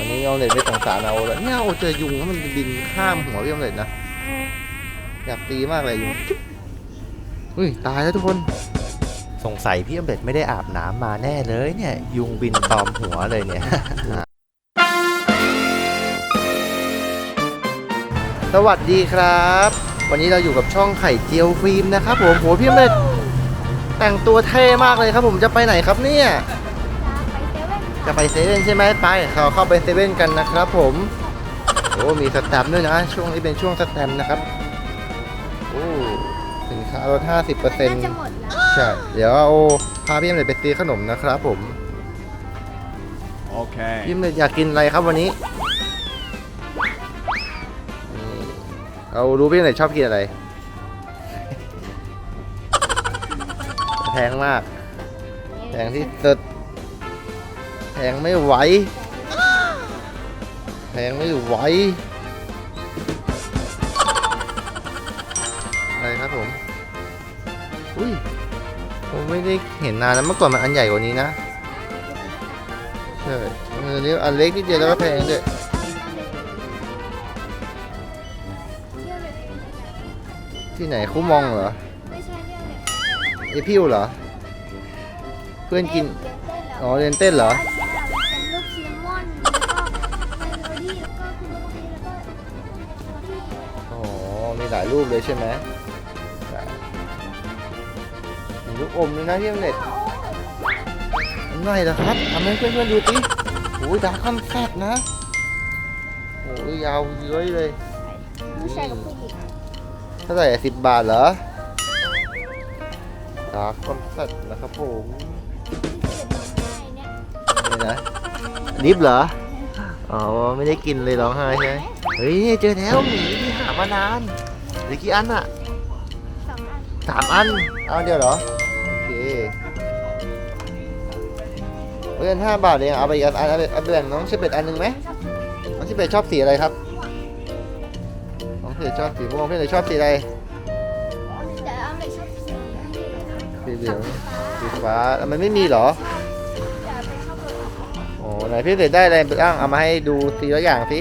วันนี้เอาเน็ตไม่สงสารเอาแล้วเนี่ยโอเจอยุงแล้วมันบินข้ามหัวพี่ออมเล็ตนะ อยากตีมากเลยยุงอุ้ยตายแล้วทุกคน สงสัยพี่ออมเล็ไม่ได้อาบน้ำมาแน่เลยเนี่ย ยุงบินตอมหัวเลยเนี่ย สวัสดีครับ วันนี้เราอยู่กับช่องไข่เจียวฟิล์มนะครับผมโหพี่ออมเล็แต่งตัวเท่มากเลยครับผมจะไปไหนครับเนี่ย จะไปเซเว่นใช่ไหมไปเราเข้าไปเซเว่นกันนะครับ ผมโอ้มีสแตมป์ด้วยนะ ช่วงนี้เป็นช่วงสแตมป์นะครับโอ้สินค้าลด50%น่าจะหมดแล้วใช่เดี๋ยวเอาพาพี่เอ็มเลยไปซื้อขนมนะครับ ผม Okay. พี่เอ็มเลยอยากกินอะไรครับวันนี้นี่เอารู้พี่เอ็มเลยชอบกินอะไรแพงมากแพงที่สุดแพ งไม่ไหวแพงไม่ไหวอะไรครับผม อุ้ยผมไม่ได้เห็นนานแล้วเมื่อก่อนมันอันใหญ่กว่านี้นะใช่อันนี้อันเล็กนิดเดียวแล้วก็แพงด้วยที่ไหนคู่มองเหรอไม่ใช่เรื่องเด็กไอพิวเหรอ เพื่อนกิน อ๋อเรียนเต้นเหรอ หลายรูปเลยใช่ไหมได้มีลูกอมด้วยนะที่เน็ตอันไหนล่ะครับทำให้เพื่อนๆดูสิโอ้ยดาร์คอนแซดนะโอ้ยยาวเย้ยเลยผู้ชายกับผู้หญิงเท่าไหร่สิบบาทเหรอดาร์คอนแซดนะครับผมเนี่ยนี่นะดิฟเหรออ๋อไม่ได้กินเลยร้องไห้ใช่ไหมเฮ้ยเจอแล้วหมีที่หามานาน เหรือกี่อันอะสองอันสามอันเอาอันเดียวเหรอโอเคเฮ้ยอันห้าบาทเองเอาไปอีกอันอันเอาไปเอาไปแบ่งน้องเชเบตอันหนึ่งไหมน้องเชเบตชอบสีอะไรครับน้องเชเบตชอบสีม่วงพี่เลยชอบสีอะไรแต่เอาไม่ชอบสีสีเหลืองสีฟ้าแล้วมันไม่มีเหรอแต่ไปชอบรถโอ้ไหนพี่เลยได้อะไรบ้างเอามาให้ดูทีละอย่างสิ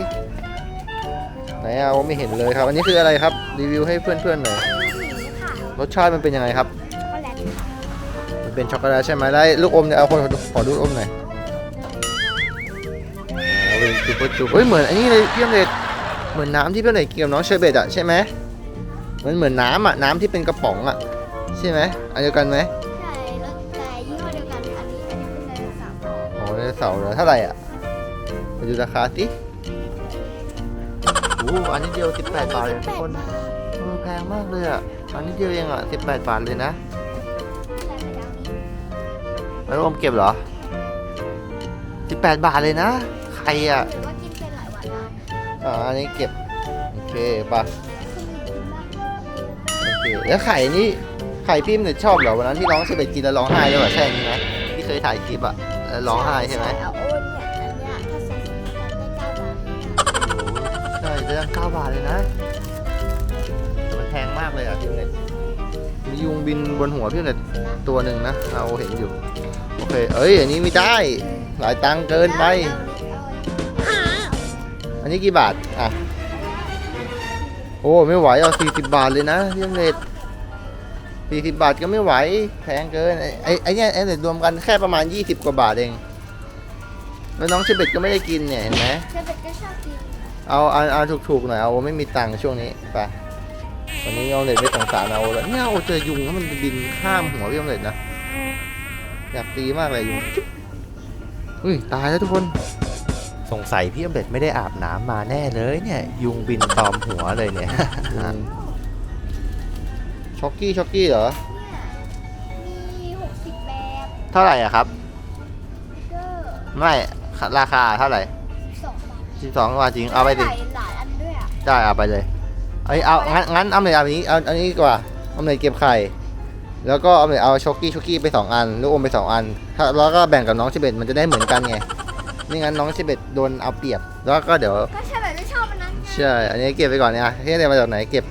ไหนเอาไม่เห็นเลยครับ อันนี้คืออะไรครับ รีวิวให้เพื่อนๆหน่อยผู้หญิงค่ะรสชาติมันเป็นยังไงครับ ช็อกโกแลตค่ะมันเป็นช็อกโกแลตใช่ไหมแล้วลูกอมเนี่ยเอาคนขอดูลูกอมหน่อยอ๋อเป็นจุ๊บจุ๊บเฮ้ยเหมือนอันนี้เลยพี่อมเลดเหมือนน้ำที่พี่อมเลดกินกับน้องเชอร์เบตอะใช่ไหมมันเหมือนน้ำอะน้ำที่เป็นกระป๋องอะใช่ไหมอันเดียวกันไหมใช่แล้วแต่ยี่ห้อเดียวกันอันนี้อันนี้เป็นไดโนเสาร์อ๋อไดโนเสาร์เหรอเท่าไหร่อะมาดูราคาสิโอ้อันนี้เดียว 18 บาทเลยทุกคนเออแพงมากเลยอะอันนี้เดียวเองอะ18 บาทเลยนะใช่ไปดาวนี้แล้วลูกอมเก็บเหรอ 18 บาทเลยนะ ใครอะหรือว่ากินเป็นหลายวันได้อ่าอันนี้เก็บ โอเคปะคุณหญิงกินบ้างโอเค แล้วไข่นี่ ไข่พิมพ์เนี่ยชอบเหรอวันนั้นที่น้องเชเบตกินแล้วร้องไห้เลยเหรอใช่ไหมไหมที่เคยถ่ายคลิปอะแล้วร้องไห้ใช่ไหม จะยังเก้าบาทเลยนะ มันแพงมากเลยอะพิมพ์เนี่ยมียุงบินบนหัวพิมพ์เนี่ยตัวหนึ่งนะเราเห็นอยู่ โอเค เอ้ย อันนี้ไม่ได้ หลายตังค์เกินไป อันนี้กี่บาท อะ โอ้ไม่ไหวเอา40 บาทเลยนะพิมพ์เนี่ย40บาทก็ไม่ไหวแพงเกินไอ้ไอ้เนี่ยไอ้เนี่ยรวมกันแค่ประมาณ20กว่าบาทเอง แล้วน้องเชเบตก็ไม่ได้กินเนี่ยเห็นไหมเชเบ็ดก็ชอบกิน เอาเอาเอาถูกๆหน่อยเอาไม่มีตังค์ช่วงนี้ไปวันนี้เอาเน็ตไม่สงสารเอาแล้วเนี่ยโอาเจอยุงแล้วมันบินข้ามหัวพี่อมเล็ตนะอยากตีมากเลยยุงจุ๊บอุ้ยตายแล้วทุกคนสงสัยพี่อมเล็ตไม่ได้อาบน้ำมาแน่เลยเนี่ย ยุงบินตอมหัวเลยเนี่ยช็อกกี้ช็อกกี้เหรอเนี่ยมีหกสิบแบบ เท่าไหร่อะครับเกอร์ไม่ ราคาเท่าไหร่ สองบาทสิบสองบาทจริงเอาไปดิหลายหลายอันด้วยอะได้เอาไปเลยเอาเอางั้นงั้นเอาเลยเอาอันนี้เอาอันนี้ดีกว่าเอาเลยเก็บไข่แล้วก็เอาเลยเอาช็อกกี้ช็อกกี้ไปสองอันลูกอมไปสองอันถ้าแล้วก็แบ่งกับน้องเชเบตมันจะได้เหมือนกันไงไม่งั้นน้องเชเบตโดนเอาเปรียบแล้วก็เดี๋ยวก็เชฟเบ็ดไม่ชอบอันนั้นไงใช่อันนี้เก็บไปก่อนเนี่ยที่ได้มาจากไหนเก็บ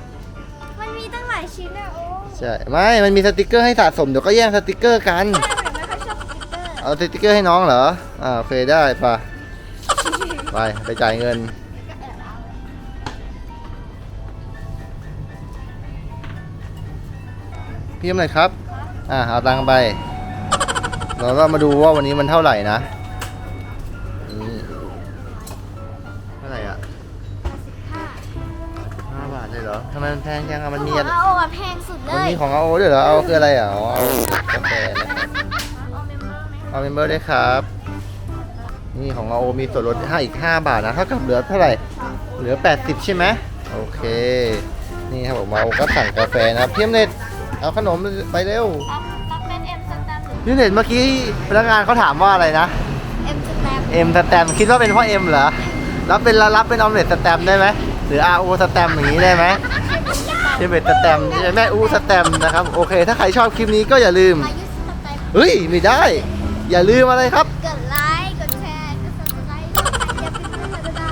มันมีตั้งหลายชิ้นอะโอ้ใช่ไม่มันมีสติกเกอร์ให้สะสมเดี๋ยวก็แย่งสติกเกอร์กัน ใช่เหมือนไม่ค่อยชอบสติ๊กเกอร์เอาสติกเกอร์ให้น้องเหรออ่าโอเคได้ปะ ไปไป ไปจ่ายเงินก็แอบเอาพี่ยมหน่อยครับ อ่าเอาตังค์ไป เราก็มาดูว่าวันนี้มันเท่าไหร่นะนี่เท่าไหร่อะสิบห้าห้าบาทเลยเหรอทำไมมันแพงจังอะมันมีขออะงไรอาโออะแพงสุดเลมันยมีของเอาด้วยเหรอเอาคืออะไรอะอ๋อเอากาแฟนะครับเอาเมมเบอร์ไหมเอาเมมเบอร์ได้วยครับ นี่ของเอามีส่วนลดให้อีก 5 บาทนะเท่ากับเหลือเท่าไหร่เหลือ 80 ใช่ไหมโอเค นี่ครับผมเอาก็สั่งกาแฟนะครับพี่ยมเน็ตเอาขนมไปเร็วรับรับเป็นเอ็มสแตมหรือพี่เน็ตเมื่อกี้พนักงานเขาถามว่าอะไรนะเอ็มสแตมเอ็มสแตมคิดว่าเป็นเพราะเอ็มเหรอรับเป็นรับเป็นออมเล็ตสแตมได้ไหมหรือ RO สแตมอย่างนี้ได้ไหมเชเบตสแตมใช่ไหมแม่อูสแตมนะครับโอเค ถ้าใครชอบคลิปนี้ก็อย่าลืมอายุสแตมเฮ้ยไม่ได้ อย่าลืมอะไรครับ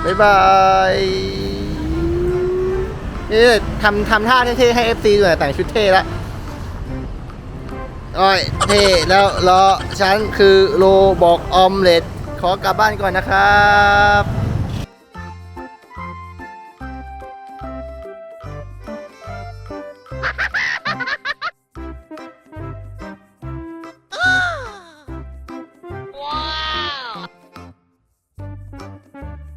บ๊ายบายนี่ทำทำท่าเท่ๆให้ FC ด้วยแต่งชุดเท่ละอ้อยเท่แล้วรอฉันคือโลบอกออมเล็ตขอกลับบ้านก่อนนะครับ